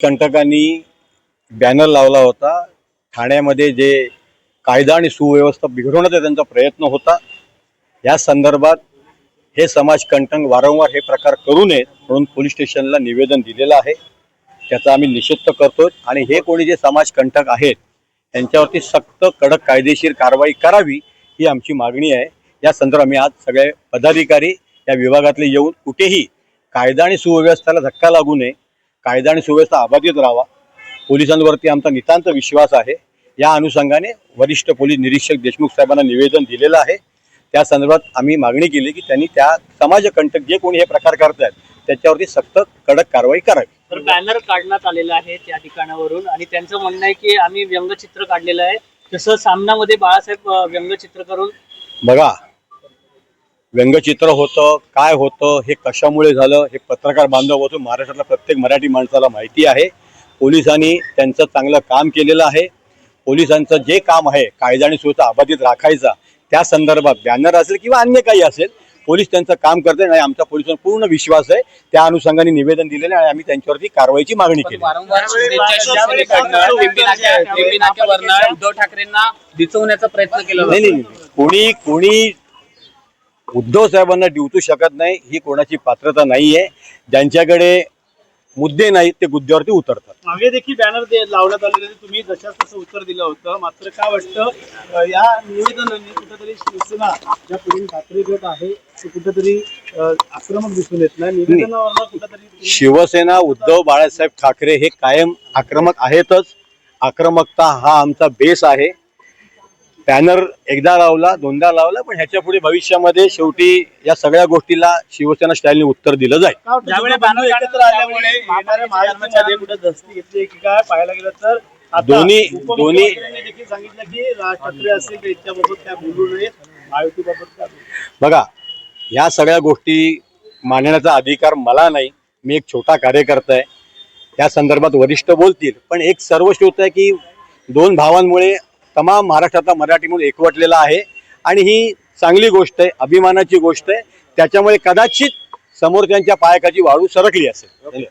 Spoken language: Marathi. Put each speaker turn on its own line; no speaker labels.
कंटकांनी बॅनर लावला होता. ठाण्यामध्ये जे कायदा आणि सुव्यवस्था बिघडवण्याचा त्यांचा प्रयत्न होता. या संदर्भात हे समाजकंटक वारंवार हे प्रकार करू नयेत म्हणून पोलीस स्टेशनला निवेदन दिलेलं आहे. त्याचा आम्ही निषेध तर करतो आणि हे कोणी जे समाजकंटक आहेत त्यांच्यावरती सक्त कडक कायदेशीर कारवाई करावी ही आमची मागणी आहे. या संदर्भात आम्ही आज सगळे पदाधिकारी या विभागातले येऊन कुठेही कायदा आणि सुव्यवस्थेला धक्का लागू नये. कायदा आणि सुव्यवस्था अबाधित राहावा. पोलिसांवरती आमचा नितांत विश्वास आहे. या अनुषंगाने वरिष्ठ पोलीस निरीक्षक देशमुख साहेबांना निवेदन दिलेलं आहे. त्या संदर्भात आम्ही मागणी केली की त्यांनी त्या समाजकंटक जे कोणी हे प्रकार करतायत त्याच्यावरती सक्त कडक कारवाई करावी.
तर बॅनर काढण्यात आलेला आहे त्या ठिकाणावरून आणि त्यांचं म्हणणं आहे की आम्ही व्यंगचित्र काढलेलं आहे. तसं सामनामध्ये बाळासाहेब व्यंगचित्र करून
बघा व्यंगचित्र होतं काय होतं हे कशामुळे झालं हे पत्रकार बांधव होतं. महाराष्ट्रातल्या प्रत्येक मराठी माणसाला माहिती आहे. पोलिसांनी त्यांचं चांगलं काम केलेलं आहे. पोलिसांचं जे काम आहे कायदा आणि सुव्यवस्था अबाधित राखायचा त्या संदर्भात बॅनर असेल किंवा अन्य काही असेल पोलीस त्यांचं काम करते आणि आमचा पोलिसांवर पूर्ण विश्वास आहे. त्या अनुषंगाने निवेदन दिलेलं आहे आणि आम्ही त्यांच्यावरती कारवाईची मागणी केली
उद्धव ठाकरेंना दिचवण्याचा प्रयत्न केला
नाही. कोणी कोणी उद्धव साहेबांना डिवचू शकत नाही ही कोणाची पात्रता नाही आहे ज्यांच्याकडे मुद्दे नाहीत ते मुद्द्यावरती उतरतात.
मागे देखील बॅनर दे लावण्यात आलेले तुम्ही जशाच तसं उत्तर दिलं होतं. मात्र काय वाटतं या निवेदनाने कुठेतरी शिवसेना ज्या पुढील ठाकरे गट आहे तो कुठेतरी आक्रमक दिसून येत नाही. निवेदनावर कुठेतरी
शिवसेना उद्धव बाळासाहेब ठाकरे हे कायम आक्रमक आहेतच. आक्रमकता हा आमचा बेस आहे. बॅनर एकदा लावला दोनदा लावला पण ह्याच्या पुढे भविष्यामध्ये शेवटी या सगळ्या गोष्टीला शिवसेना स्टाईलने उत्तर दिलं जाईल.
काय वाटतं,
ज्यावेळी
दोघं बंधू
बॅनर
एकत्र आल्यामुळे येणाऱ्या महायुतीमध्ये कुठे दस्ती घेतली की काय? पाहायला गेलं तर आता
दोन्ही-
उपमुख्यमंत्र्यांनी देखील सांगितलं की राज ठाकरे असतील तर यांच्याबाबत काय बोलू नयेत. महायुतीबाबत काय बोलू
बघा या सगळ्या गोष्टी मांडण्याचा अधिकार मला नाही. मी एक छोटा कार्यकर्ता आहे. त्या संदर्भात वरिष्ठ बोलतील. पण एक सर्वश्रुत आहे की दोन भावांमुळे तमाम महाराष्ट्रातला मराठी म्हणून एकवटलेला आहे. आणि ही चांगली गोष्ट आहे अभिमानाची गोष्ट आहे. त्याच्यामुळे कदाचित समोर त्यांच्या पायकाची वाळू सरकली असेल.